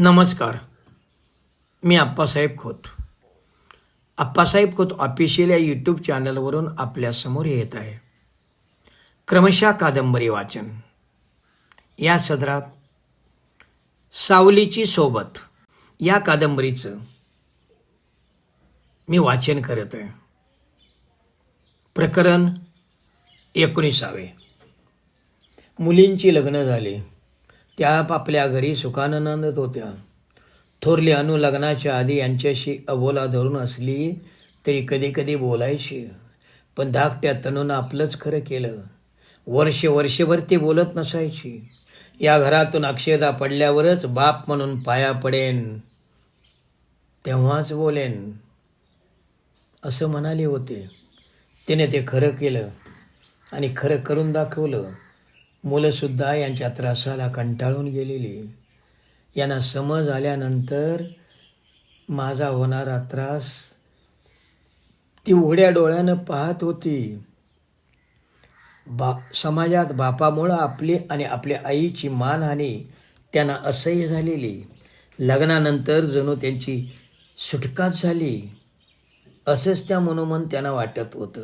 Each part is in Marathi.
नमस्कार. मी आप्पासाहेब खोत. आप्पासाहेब खोत ऑफिशियल या यूट्यूब चॅनलवरून आपल्यासमोर येत आहे. क्रमशः कादंबरी वाचन. या सदरात सावलीची सोबत या कादंबरीचं मी वाचन करत आहे. प्रकरण एकोणीसावे. मुलींची लग्न झाली. त्या आपल्या घरी सुखानं होत्या. थोरली अनु लग्नाच्या आधी यांच्याशी अबोला धरून असली तरी कधी कधी बोलायची. पण धाकट्या तनून आपलंच खरं केलं. वर्ष वर्षभर ती बोलत नसायची. या घरातून अक्षदा पडल्यावरच बाप म्हणून पाया पडेन. तेव्हाच बोलेन. असं म्हणाले होते. तिने ते खरं केलं आणि खरं करून दाखवलं. मुलंसुद्धा यांच्या त्रासाला कंटाळून गेलेली. यांना समज आल्यानंतर माझा होणारा त्रास ती उघड्या डोळ्यानं पाहत होती. बा समाजात बापामुळं आपली आणि आपल्या आईची मानहानी त्यांना असह्य झालेली. लग्नानंतर जणू त्यांची सुटकाच झाली. असंच त्या मनोमन त्यांना वाटत होतं.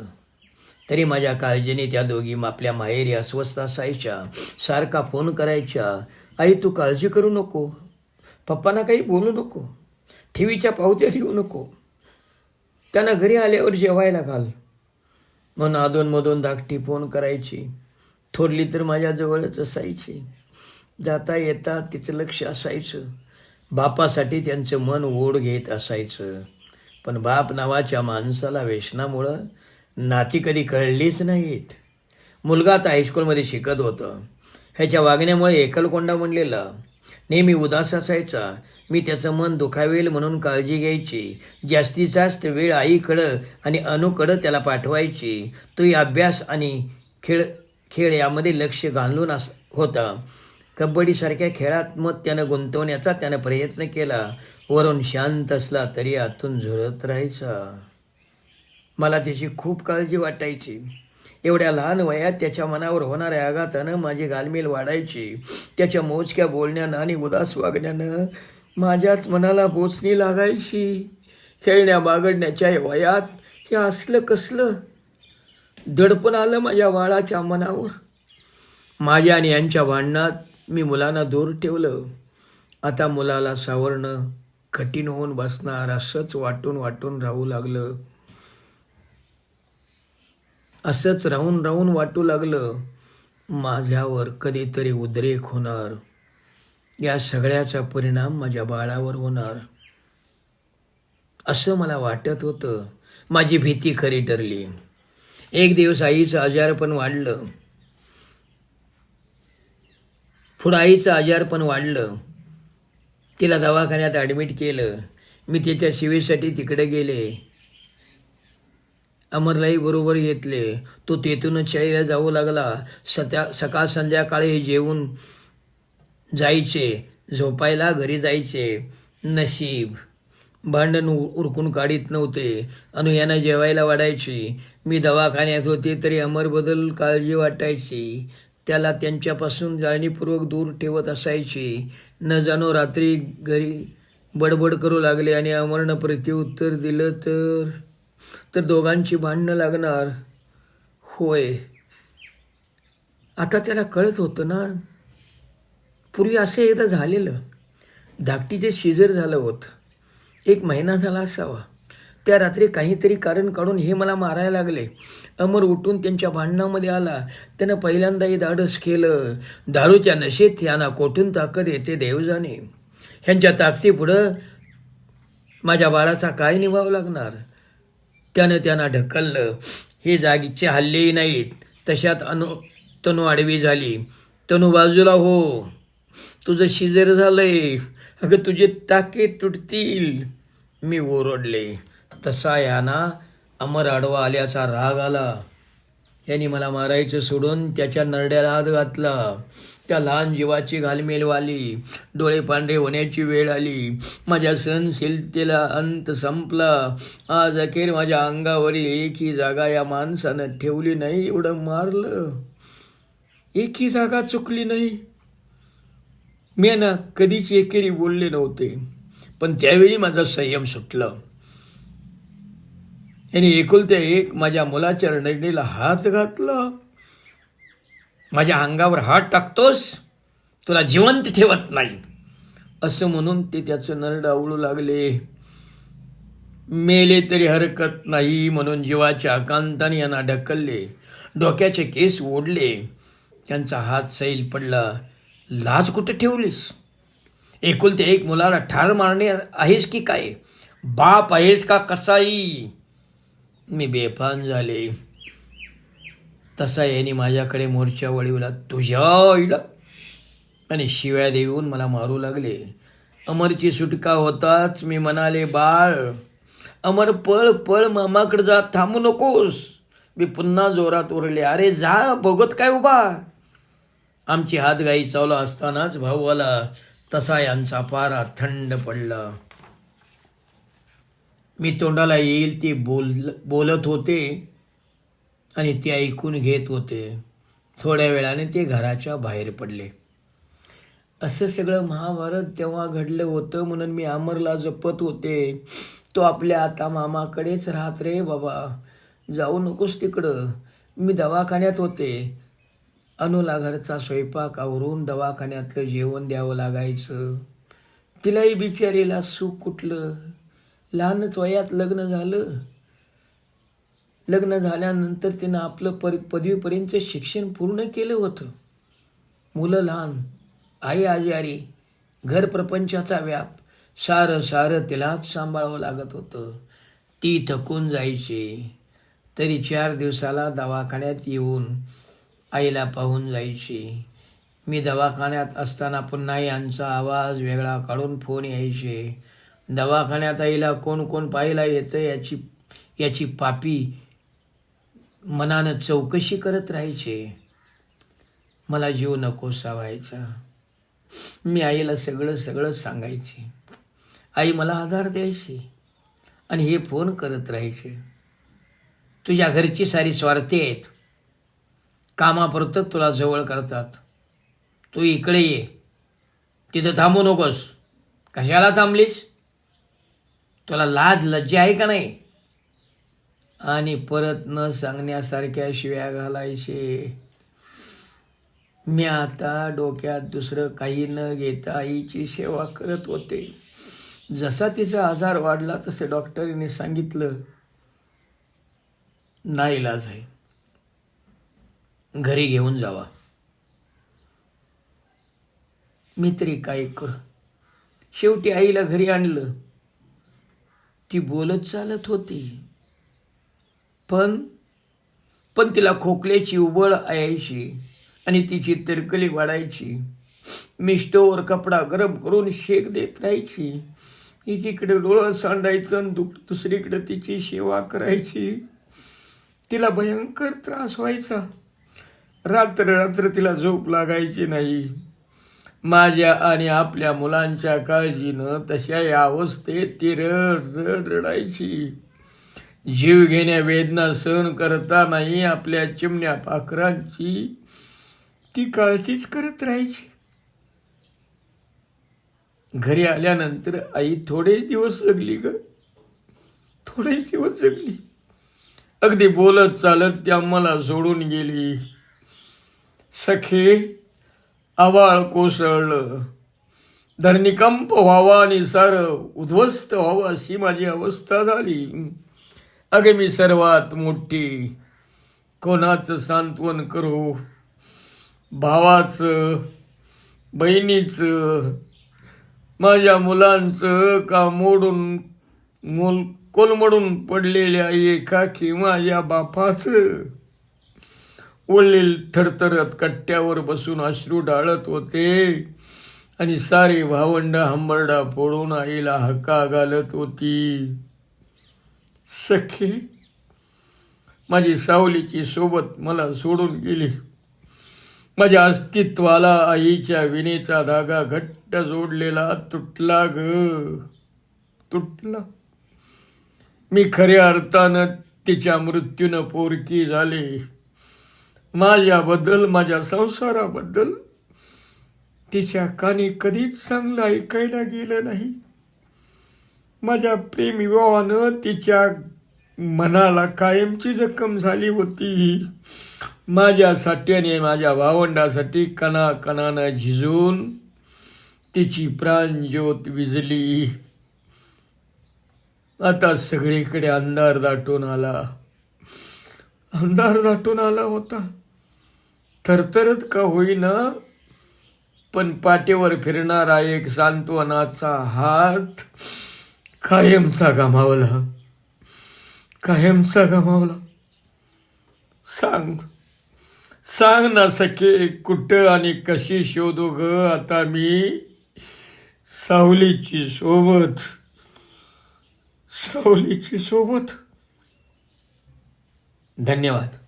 तरी माझ्या काळजीने त्या दोघी आपल्या माहेरी अस्वस्थ असायच्या. सारखा फोन करायच्या. आई तू काळजी करू नको. पप्पांना काही बोलू नको. ठेवीच्या पावत्या ठेवू नको. त्यांना घरी आल्यावर जेवायला घाल. म्हणून अधूनमधून धाकटी फोन करायची. थोरली तर माझ्याजवळच असायची. जाता येता तिचं लक्ष असायचं. बापासाठी त्यांचं मन ओढ घेत असायचं. पण बाप नावाच्या माणसाला व्यसनामुळं नाती कधी कळलीच नाहीत. मुलगाच हायस्कूलमध्ये शिकत होतं. ह्याच्या वागण्यामुळे एकलकोंडा म्हणलेला नेहमी उदास असायचा. मी त्याचं मन दुखावेल म्हणून काळजी घ्यायची. जास्तीत जास्त वेळ आईकडं आणि अनुकडं त्याला पाठवायची. तोही अभ्यास आणि खेळ खेळ यामध्ये लक्ष घालून अस होता. कबड्डीसारख्या खेळात मग त्यानं गुंतवण्याचा त्यानं प्रयत्न केला. वरून शांत असला तरी आतून झुरत राहायचा. मला त्याची खूप काळजी वाटायची. एवढ्या लहान वयात त्याच्या मनावर होणाऱ्या आघातानं माझी गालमेल वाढायची. त्याच्या मोजक्या बोलण्यानं आणि उदास वागण्यानं माझ्याच मनाला बोचणी लागायची. खेळण्या बागडण्याच्या वयात हे असलं कसलं? दडपण आलं माझ्या बाळाच्या मनावर. माझ्या आणि यांच्या भांडणात मी मुलांना दूर ठेवलं. आता मुलाला सावरणं कठीण होऊन बसणार असंच वाटून वाटून राहू लागलं. असंच राहून राहून वाटू लागलं माझ्यावर कधीतरी उद्रेक होणार. या सगळ्याचा परिणाम माझ्या बाळावर होणार. असं मला वाटत होतं. माझी भीती खरी ठरली. एक दिवस आईचं आजारपण वाढलं. पुढं आईचं आजारपण वाढलं. तिला दवाखान्यात ॲडमिट केलं. मी त्याच्या शिवेसाठी तिकडे गेले. अमरलाई बरोबर घेतले तो तेथूनच शाळेला जाऊ लागला. सत्या सकाळ संध्याकाळी जेवून जायचे. झोपायला घरी जायचे. नशीब. भांडण उरकून काढीत नव्हते. अनु यांना जेवायला वाढायची. मी दवाखान्यात होते तरी अमरबद्दल काळजी वाटायची. त्याला त्यांच्यापासून जाणीवपूर्वक दूर ठेवत असायची. न जाणो रात्री घरी बडबड करू लागले आणि अमरनं प्रत्युत्तर दिलं तर तर दोघांची भांडणं लागणार. होय. आता त्याला कळत होतं ना पूर्वी असं एकदा झालेलं. धाकटीचे शिजर झालं होतं. एक महिना झाला असावा. त्या रात्री काहीतरी कारण काढून हे मला मारायला लागले. अमर उठून त्यांच्या भांडणामध्ये आला. त्यानं पहिल्यांदा हे धाडस केलं. दारूच्या नशेत यांना कोठून ताकद येते देवजाने? ह्यांच्या ताकदीपुढं माझ्या बाळाचा काय निभाव लागणार? त्यानं त्यांना ढकललं. हे जागीचे हल्लेही नाहीत. तशात अनु तनू आडवी झाली. तनू बाजूला हो. तुझं शिजर झालंय. अगं तुझे ताके तुटतील. मी ओरडले. तसा याना अमर आडवा आल्याचा राग आला. यांनी मला मारायचं सोडून त्याच्या नरड्याला हात घातला. त्या लहान जीवाची घालमेल वाली डोळे पांढरे होण्याची वेळ आली. माझ्या सहनशीलतेला अंत संपला. आज अखेर माझ्या अंगावरील एकही जागा या माणसानं ठेवली नाही एवढं मारलं. एकही जागा चुकली नाही. मी ना कधीच एकेरी बोलले नव्हते पण त्यावेळी माझा संयम सुटलं. याने एकुलत्या एक माझ्या मुलाच्या रडणीला हात घातला. माझ्या अंगावर हात टाकतोस तुला जिवंत ठेवत नाही. असं म्हणून ते त्याचं नरड आवळू लागले. मेले तरी हरकत नाही म्हणून जीवाच्या आकांताने यांना ढकलले. डोक्याचे केस ओढले. त्यांचा हात सैल पडला. लाज कुठे ठेवलीस? एकुलते एक मुलाला ठार मारणे आहेस की काय? बाप आहेस का कसाई? मी बेफान झाले. तसा याने माझ्याकडे मोर्चा वळविला. तुझ्या आईला? आणि शिव्या देऊन मला मारू लागले. अमरची सुटका होताच मी म्हणाले बाळ अमर पळ पळ मामाकडे जा थांबू नकोस. मी पुन्हा जोरात उरले अरे जा बघत काय उभा? आमची हातगाई चावला असतानाच भाऊ आला. तसा यांचा पारा थंड पडला. मी तोंडाला येईल ते बोल बोलत होते. आणि ते ऐकून घेत होते. थोड्या वेळाने ते घराच्या बाहेर पडले. असं सगळं महाभारत तेव्हा घडलं होतं म्हणून मी अमरला जपत होते. तो आपल्या आता मामाकडेच राहत रे बाबा. जाऊ नकोस तिकडं. मी दवाखान्यात होते. अनुला घरचा स्वयंपाक आवरून दवाखान्यातलं जेवण द्यावं लागायचं. तिलाही बिचारीला सुख कुठलं? लहानच वयात लग्न झालं. लग्न झाल्यानंतर तिनं आपलं परि पदवीपर्यंत शिक्षण पूर्ण केलं होतं. मुलं लहान आई आजारी घर प्रपंचाचा व्याप सारं सारं तिलाच सांभाळावं लागत होतं. ती थकून जायची. तरी चार दिवसाला दवाखान्यात येऊन आईला पाहून जायची. मी दवाखान्यात असताना पुन्हा यांचा आवाज वेगळा काढून फोन यायचे. दवाखान्यात आईला कोण कोण पाहायला येतं याची याची पापी मनानं चौकशी करत राहायचे. मला जीव नकोसा व्हायचा मी आईला सगळं सगळं सांगायचे. आई मला आधार द्यायची आणि हे फोन करत राहायचे. तुझ्या घरची सारी स्वार्थी आहेत. कामापुरतं तुला जवळ करतात. तू इकडे ये. तिथं थांबू नकोस. कशाला थांबलीस? तुला लाज लज्जा आहे का नाही? आणि परत न सांगण्यासारख्या शिव्या घालायचे. मी आता डोक्यात दुसरं काही न घेता आईची सेवा करत होते. जसा तिचा आजार वाढला तसं डॉक्टरीने सांगितलं नाही इलाज आहे घरी घेऊन जावा. मी तरी काय कर? शेवटी आईला घरी आणलं. ती बोलत चालत होती. पण पण तिला खोकल्याची उबळ यायची आणि तिची तिरकली वाढायची. मी स्टोवर कपडा गरम करून शेक देत राहायची. एकीकडे डोळं सांडायचं आणि दुख दुसरीकडे तिची सेवा करायची. तिला भयंकर त्रास व्हायचा. रात्र रात्र तिला झोप लागायची नाही. माझ्या आणि आपल्या मुलांच्या काळजीनं तशा या अवस्थेत ती रड रड रडायची. जीव घेण्या वेदना सहन करता नाही आपल्या चिमण्या पाखरांची ती काळजीच करत राहायची. घरी आल्यानंतर आई थोडे दिवस जगली ग. थोडेच दिवस जगली. अगदी बोलत चालत त्या मला सोडून गेली. सखे आवाळ कोसळलं. धरणिकंप व्हावा आणि सार उद्ध्वस्त व्हावं अशी माझी अवस्था झाली. अगे मी सर्वात मोठी. कोणाचं सांत्वन करू? भावाचं बहिणीचं माझ्या मुलांचं का मोडून मोल कोलमडून पडलेल्या एकाकी माझ्या बापाचं? वडील थरथरत कट्ट्यावर बसून अश्रू डाळत होते आणि सारी भावंड हंबरडा फोडून आईला हक्का घालत होती. सखे माझी सावलीची सोबत मला सोडून गेली. माझ्या अस्तित्वाला आईच्या विनेचा धागा घट्ट जोडलेला तुटला ग. तुटला? मी खऱ्या अर्थानं तिच्या मृत्यूनं पोरकी झाले. माझ्याबद्दल माझ्या संसाराबद्दल तिच्या कानी कधीच चांगलं ऐकायला गेलं नाही. माझ्या प्रेम विवाहानं तिच्या मनाला कायमची जखम झाली होती. माझ्यासाठी आणि माझ्या भावंडासाठी कणा कणानं झिजून तिची प्राणज्योत विजली. आता सगळीकडे अंधार दाटून आला. अंधार दाटून आला होता. थरथरत का होईना पण पाठीवर फिरणारा एक सांत्वनाचा हात कायमचा गमावला. कायमचा गमावला. सांग. सांग ना सखे कुठं आणि कशी शोधू ग? आता मी सावलीची सोबत. सावलीची सोबत. धन्यवाद.